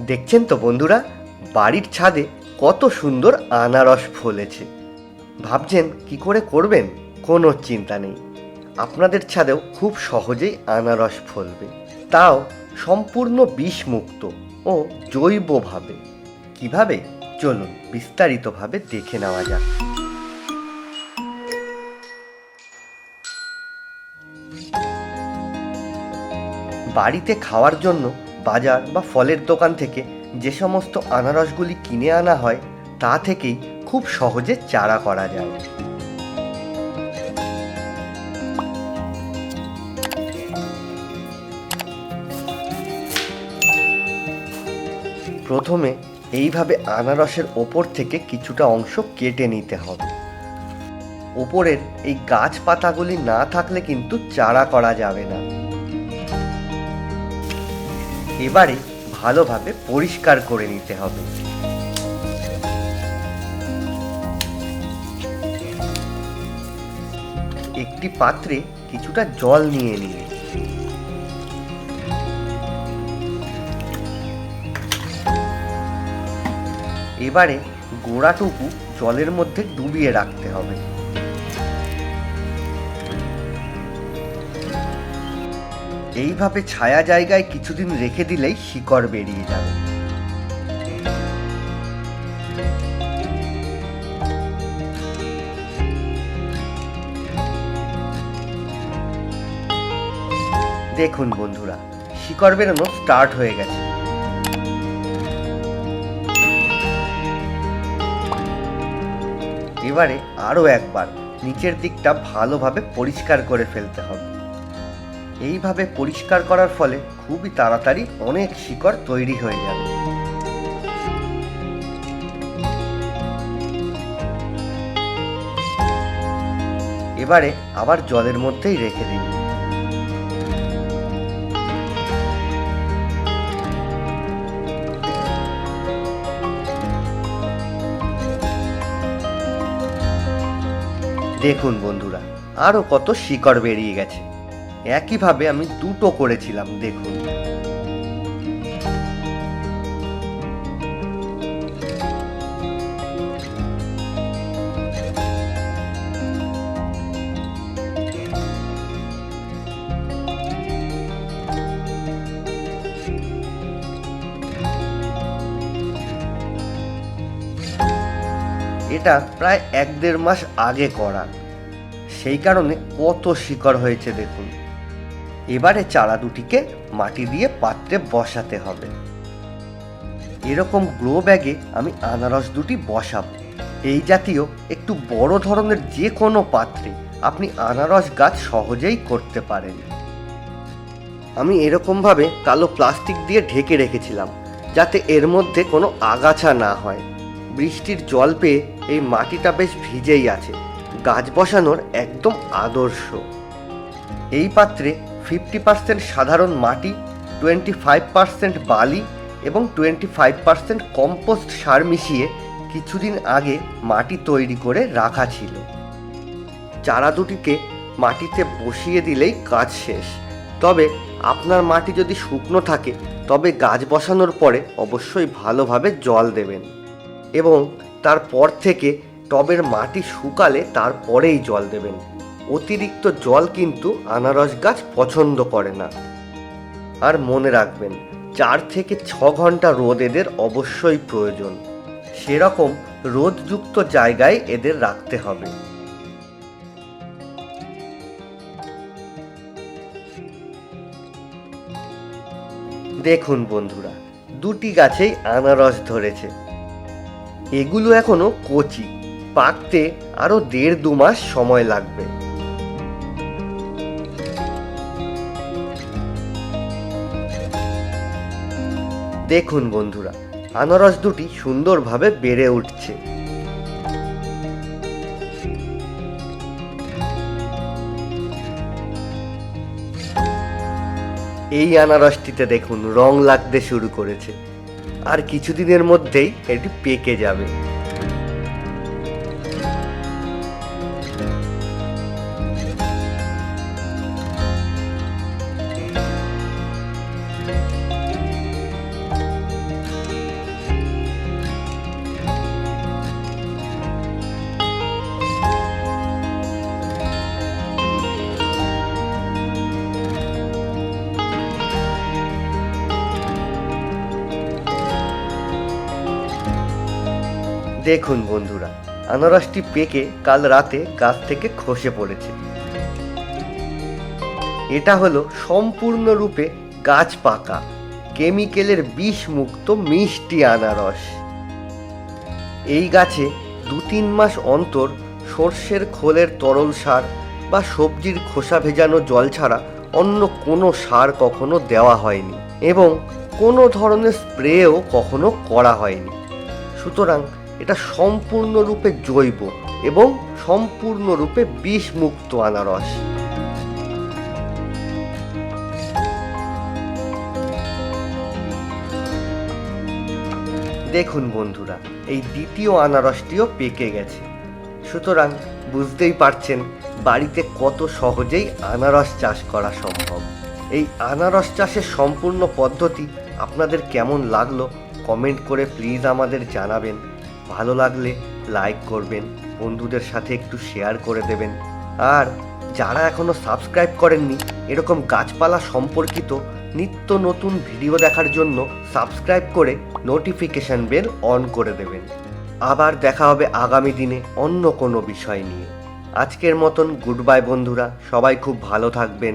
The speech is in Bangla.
দেখছেন তো বন্ধুরা, বাড়ির ছাদে কত সুন্দর আনারস ফলেছে। ভাবছেন কি করে করবেন? কোনো চিন্তা নেই। আপনাদের ছাদেও খুব সহজেই আনারস ফলবে। তাও সম্পূর্ণ বিষমুক্ত ও জৈবভাবে। কীভাবে? চলুন বিস্তারিতভাবে দেখে নেওয়া যাক। বাড়িতে খাওয়ার জন্য বাজার বা ফলের দোকান থেকে যে সমস্ত আনারসগুলি কিনে আনা হয়, তা থেকেই খুব সহজে চারা করা যায়। প্রথমে এইভাবে আনারসের ওপর থেকে কিছুটা অংশ কেটে নিতে হবে। ওপরের এই গাছ পাতাগুলি না থাকলে কিন্তু চারা করা যাবে না। এবারে ভালোভাবে পরিষ্কার করে নিতে হবে। একটি পাত্রে কিছুটা জল নিয়ে নিয়ে এবারে গোড়াটুকু জলের মধ্যে ডুবিয়ে রাখতে হবে। এইভাবে ছায়া জায়গায় কিছুদিন রেখে দিলেই শিকড় বেরিয়ে যাবে। দেখুন বন্ধুরা, শিকড় বেরোনো স্টার্ট হয়ে গেছে। এবারে আরও একবার নিচের দিকটা ভালোভাবে পরিষ্কার করে ফেলতে হবে। এইভাবে পরিষ্কার করার ফলে খুবই তাড়াতাড়ি অনেক শিকড় তৈরি হয়ে যাবে। এবারে আবার জলের মধ্যেই রেখে দিন। দেখুন বন্ধুরা আরও কত শিকড় বেরিয়ে গেছে। একইভাবে আমি দুটো করেছিলাম, দেখুন। এটা প্রায় এক দেড় মাস আগে করা। সেই কারণে কত শিকড় হয়েছে, দেখুন। এবারে চারা দুটিকে মাটি দিয়ে পাত্রে বসাতে হবে। এরকম গ্রো ব্যাগে আমি আনারস দুটি বসাবো। এই জাতীয় একটু বড় ধরনের যে কোনো পাত্রে আপনি আনারস গাছ সহজেই করতে পারেন। আমি এরকমভাবে কালো প্লাস্টিক দিয়ে ঢেকে রেখেছিলাম, যাতে এর মধ্যে কোনো আগাছা না হয়। বৃষ্টির জল পেয়ে এই মাটিটা বেশ ভিজেই আছে। গাছ বসানোর একদম আদর্শ। এই পাত্রে ফিফটি পার্সেন্ট সাধারণ মাটি, টোয়েন্টি ফাইভ পার্সেন্ট বালি এবং টোয়েন্টি ফাইভ পার্সেন্ট কম্পোস্ট সার মিশিয়ে কিছুদিন আগে মাটি তৈরি করে রাখা ছিল। চারা দুটিকে মাটিতে বসিয়ে দিলেই কাজ শেষ। তবে আপনার মাটি যদি শুকনো থাকে, তবে গাছ বসানোর পরে অবশ্যই ভালোভাবে জল দেবেন এবং তারপর থেকে টবের মাটি শুকালে তারপরেই জল দেবেন। অতিরিক্ত জল কিন্তু আনারস গাছ পছন্দ করে না। আর মনে রাখবেন, চার থেকে ছ ঘণ্টা রোদ এদের অবশ্যই প্রয়োজন। সেরকম রোদযুক্ত জায়গায় এদের রাখতে হবে। দেখুন বন্ধুরা, দুটি গাছেই আনারস ধরেছে। এগুলো এখনও কচি, পাকতে আরও দেড় দু মাস সময় লাগবে। দেখুন বন্ধুরা, আনারস দুটি সুন্দরভাবে বেড়ে উঠছে। এই আনারসটিতে দেখুন, রং লাগতে শুরু করেছে। আর কিছুদিনের মধ্যেই এটি পেকে যাবে। দেখুন বন্ধুরা, আনারসটি পেকে কাল রাতে গাছ থেকে খসে পড়েছে। এটা হলো সম্পূর্ণরূপে গাছ পাকা, কেমিক্যালের বিষ মুক্ত মিষ্টি আনারস। এই গাছে দু তিন মাস অন্তর সর্ষের খোলের তরল সার বা সবজির খোসা ভেজানো জল ছাড়া অন্য কোনো সার কখনো দেওয়া হয়নি এবং কোনো ধরনের স্প্রেও কখনো করা হয়নি। সুতরাং এটা সম্পূর্ণরূপে জৈব এবং সম্পূর্ণরূপে বিষমুক্ত আনারস। দেখুন বন্ধুরা, এই দ্বিতীয় আনারসটিও পেকে গেছে। সুতরাং বুঝতেই পারছেন বাড়িতে কত সহজেই আনারস চাষ করা সম্ভব। এই আনারস চাষের সম্পূর্ণ পদ্ধতি আপনাদের কেমন লাগল কমেন্ট করে প্লিজ আমাদের জানাবেন। ভালো লাগলে লাইক করবেন, বন্ধুদের সাথে একটু শেয়ার করে দেবেন। আর যারা এখনও সাবস্ক্রাইব করেননি, এরকম গাছপালা সম্পর্কিত নিত্য নতুন ভিডিও দেখার জন্য সাবস্ক্রাইব করে নোটিফিকেশন বেল অন করে দেবেন। আবার দেখা হবে আগামী দিনে অন্য কোনো বিষয় নিয়ে। আজকের মতন গুড বাই বন্ধুরা, সবাই খুব ভালো থাকবেন।